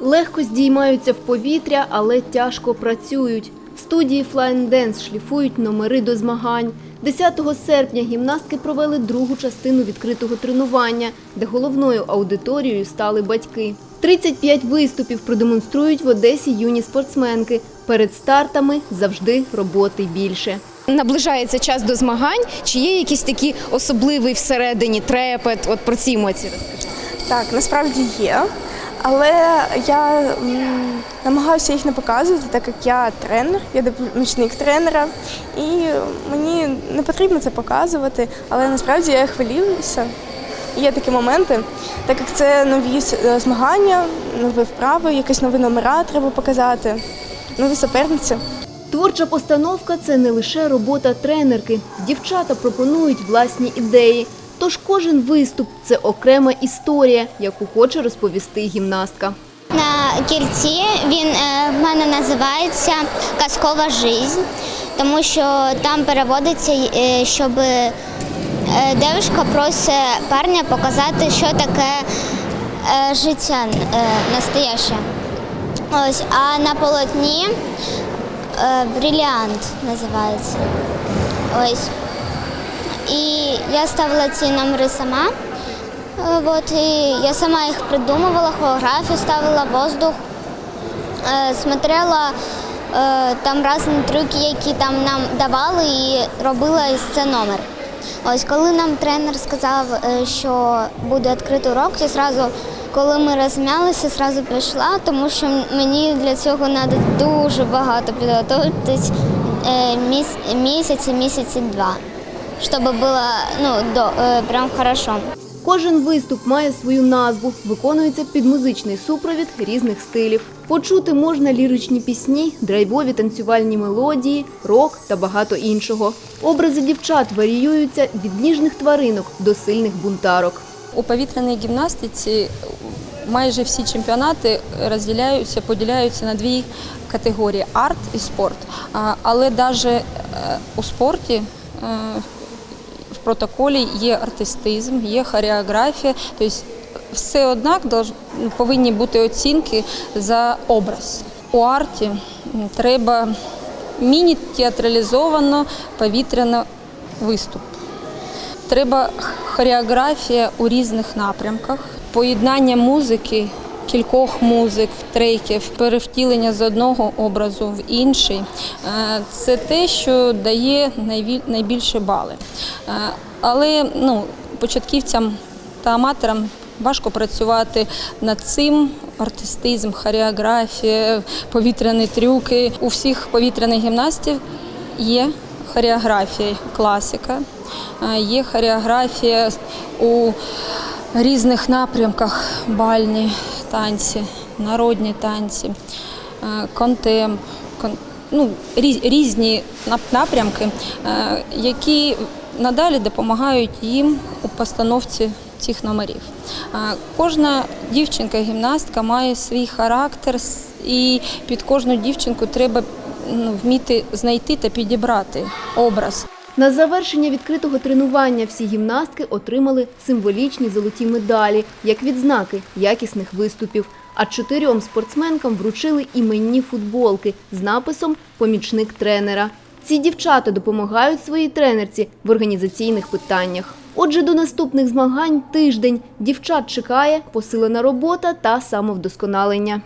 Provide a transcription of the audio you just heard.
Легко здіймаються в повітря, але тяжко працюють. В студії Flying Dance шліфують номери до змагань. 10 серпня гімнастки провели другу частину відкритого тренування, де головною аудиторією стали батьки. 35 виступів продемонструють в Одесі юні спортсменки. Перед стартами завжди роботи більше. Наближається час до змагань. Чи є якийсь такий особливий всередині трепет? От про ці емоції розкажіть. Так, насправді є. Але я м, намагаюся їх не показувати, так як я тренер, я помічник тренера, і мені не потрібно це показувати, але насправді я хвилююся. Є такі моменти, так як це нові е, змагання, нові вправи, якісь нові номера треба показати, нові суперниці. Творча постановка це не лише робота тренерки. Дівчата пропонують власні ідеї. Тож кожен виступ це окрема історія, яку хоче розповісти гімнастка. На кільці він е, в мене називається Казкова жизнь, тому що там переводиться, е, щоб е, дівчинка просить парня показати, що таке життя настояще. Ось, а на полотні е, називається. Ось. І я ставила ці номери сама. Е, Вот, і я сама їх придумувала, хореографію ставила, воздух, е, смотрела е, там різні трюки, які там нам давали, і робила це номер. Ось коли нам тренер сказав, що буде відкритий урок, я зразу, коли ми розм'ялися, зразу пішла, тому що мені для цього треба дуже багато підготуватись міс- місяці, місяці два, щоб було ну, до, е, прям хорошо. Кожен виступ має свою назву, виконується під музичний супровід різних стилів. Почути можна ліричні пісні, драйвові танцювальні мелодії, рок та багато іншого. Образи дівчат варіюються від ніжних тваринок до сильних бунтарок. У повітряній гімнастиці майже всі чемпіонати розділяються, поділяються на дві категорії арт і спорт. Але навіть у спорті е, протоколі є артистизм, є хореографія, тобто все однак повинні бути оцінки за образ. У арті треба міні-театралізовано повітряно виступ. Треба хореографія у різних напрямках, поєднання музики, кількох музик, треків, перевтілення з одного образу в інший. Е, Це те, що дає найбільше бали. Е, Але ну, початківцям та аматорам важко працювати над цим. Артистизм, хореографія, повітряні трюки. У всіх повітряних гімнастів є хореографія, класика, е, є хореографія у різних напрямках, бальні танці, народні танці, е, контемп, кон- ну, різ- різні напрямки, е, які надалі допомагають їм у постановці цих номерів. Е, Кожна дівчинка-гімнастка має свій характер, і під кожну дівчинку треба ну, вміти знайти та підібрати образ. На завершення відкритого тренування всі гімнастки отримали символічні золоті медалі як відзнаки якісних виступів. А чотирьом спортсменкам вручили іменні футболки з написом Помічник тренера. Ці дівчата допомагають своїй тренерці в організаційних питаннях. Отже, до наступних змагань тиждень дівчат чекає посилена робота та самовдосконалення.